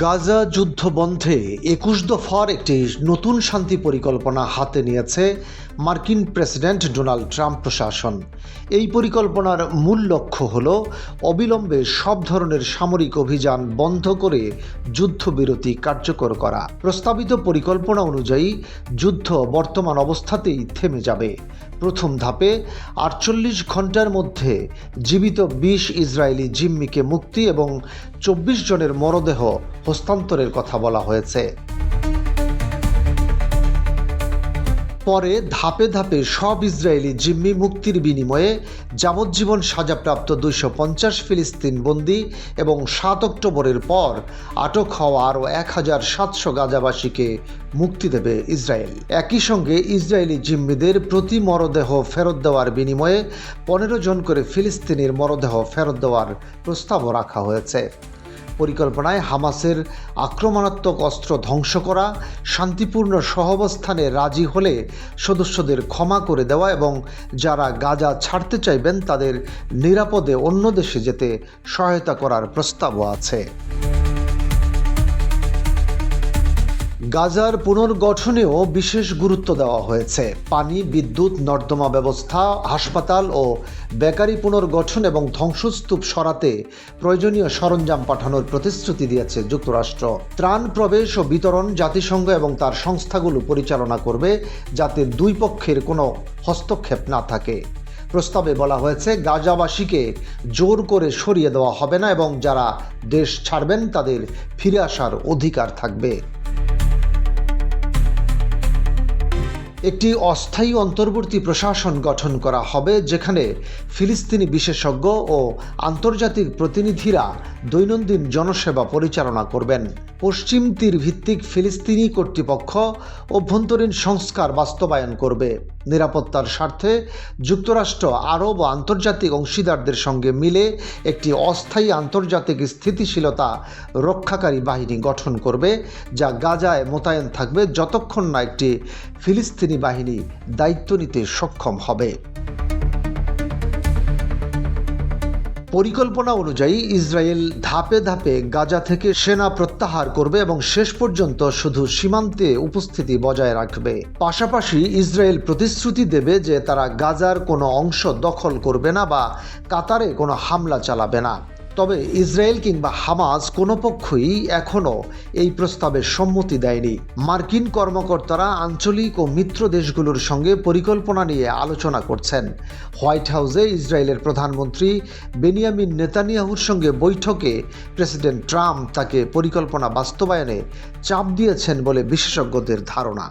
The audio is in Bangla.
গাজা যুদ্ধ বন্ধে একুশ দফার একটি নতুন শান্তি পরিকল্পনা হাতে নিয়েছে মার্কিন প্রেসিডেন্ট ডোনাল্ড ট্রাম্প প্রশাসন। এই পরিকল্পনার মূল লক্ষ্য হল অবিলম্বে সব ধরনের সামরিক অভিযান বন্ধ করে যুদ্ধবিরতি কার্যকর করা। প্রস্তাবিত পরিকল্পনা অনুযায়ী যুদ্ধ বর্তমান অবস্থাতেই থেমে যাবে। প্রথম ধাপে আটচল্লিশ ঘণ্টার মধ্যে জীবিত বিশ ইসরায়েলি জিম্মিকে মুক্তি এবং চব্বিশ জনের মরদেহ হস্তান্তরের কথা বলা হয়েছে। পরে ধাপে ধাপে সব ইসরায়েলি জিম্মি মুক্তির বিনিময়ে যাবজ্জীবন সাজাপ্রাপ্ত দুইশো পঞ্চাশ ফিলিস্তিন বন্দী এবং সাত অক্টোবরের পর আটক হওয়া আরও এক হাজার সাতশো গাজাবাসীকে মুক্তি দেবে ইসরায়েল। একই সঙ্গে ইসরায়েলি জিম্মিদের প্রতি মরদেহ ফেরত দেওয়ার বিনিময়ে পনেরো জন করে ফিলিস্তিনির মরদেহ ফেরত দেওয়ার প্রস্তাবও রাখা হয়েছে। পরিকল্পনায় হামাসের আক্রমণাত্মক অস্ত্র ধ্বংস করা, শান্তিপূর্ণ সহবস্থানে রাজি হলে সদস্যদের ক্ষমা করে দেওয়া এবং যারা গাজা ছাড়তে চাইবেন তাদের নিরাপদে অন্য দেশে যেতে সহায়তা করার প্রস্তাবও আছে। গাজার পুনর্গঠনেও বিশেষ গুরুত্ব দেওয়া হয়েছে। পানি, বিদ্যুৎ, নর্দমা ব্যবস্থা, হাসপাতাল ও বেকারি পুনর্গঠন এবং ধ্বংসস্তূপ সরাতে প্রয়োজনীয় সরঞ্জাম পাঠানোর প্রতিশ্রুতি দিয়েছে যুক্তরাষ্ট্র। ত্রাণ, প্রবেশ ও বিতরণ জাতিসংঘ এবং তার সংস্থাগুলো পরিচালনা করবে যাতে দুই পক্ষের কোনো হস্তক্ষেপ না থাকে। প্রস্তাবে বলা হয়েছে, গাজাবাসীকে জোর করে সরিয়ে দেওয়া হবে না এবং যারা দেশ ছাড়বেন তাদের ফিরে আসার অধিকার থাকবে। একটি অস্থায়ী অন্তর্বর্তী প্রশাসন গঠন করা হবে, যেখানে ফিলিস্তিনি বিশেষজ্ঞ ও আন্তর্জাতিক প্রতিনিধিরা দৈনন্দিন জনসেবা পরিচালনা করবেন। পশ্চিম তীর ভিত্তিক ফিলিস্তিনি কর্তৃপক্ষ অভ্যন্তরীণ সংস্কার বাস্তবায়ন করবে। নিরাপত্তার স্বার্থে যুক্তরাষ্ট্র আরব ও আন্তর্জাতিক অংশীদারদের সঙ্গে মিলে একটি অস্থায়ী আন্তর্জাতিক স্থিতিশীলতা রক্ষাকারী বাহিনী গঠন করবে, যা গাজায় মোতায়েন থাকবে যতক্ষণ না একটি ফিলিস্তিনি বাহিনী দায়িত্ব নিতে সক্ষম হবে। পরিকল্পনা অনুযায়ী ইসরায়েল ধাপে ধাপে গাজা থেকে সেনা প্রত্যাহার করবে এবং শেষ পর্যন্ত শুধু সীমান্তে উপস্থিতি বজায় রাখবে। পাশাপাশি ইসরায়েল প্রতিশ্রুতি দেবে যে তারা গাজার কোনো অংশ দখল করবে না বা কাতারে কোনো হামলা চালাবে না। তবে ইসরায়েল কিংবা হামাজ কোনো পক্ষই এখনও এই প্রস্তাবে সম্মতি দেয়নি। মার্কিন কর্মকর্তারা আঞ্চলিক ও মিত্র দেশগুলোর সঙ্গে পরিকল্পনা নিয়ে আলোচনা করছেন। হোয়াইট হাউসে ইসরায়েলের প্রধানমন্ত্রী বেনিয়ামিন নেতানিয়াহুর সঙ্গে বৈঠকে প্রেসিডেন্ট ট্রাম্প তাকে পরিকল্পনা বাস্তবায়নে চাপ দিয়েছেন বলে বিশেষজ্ঞদের ধারণা।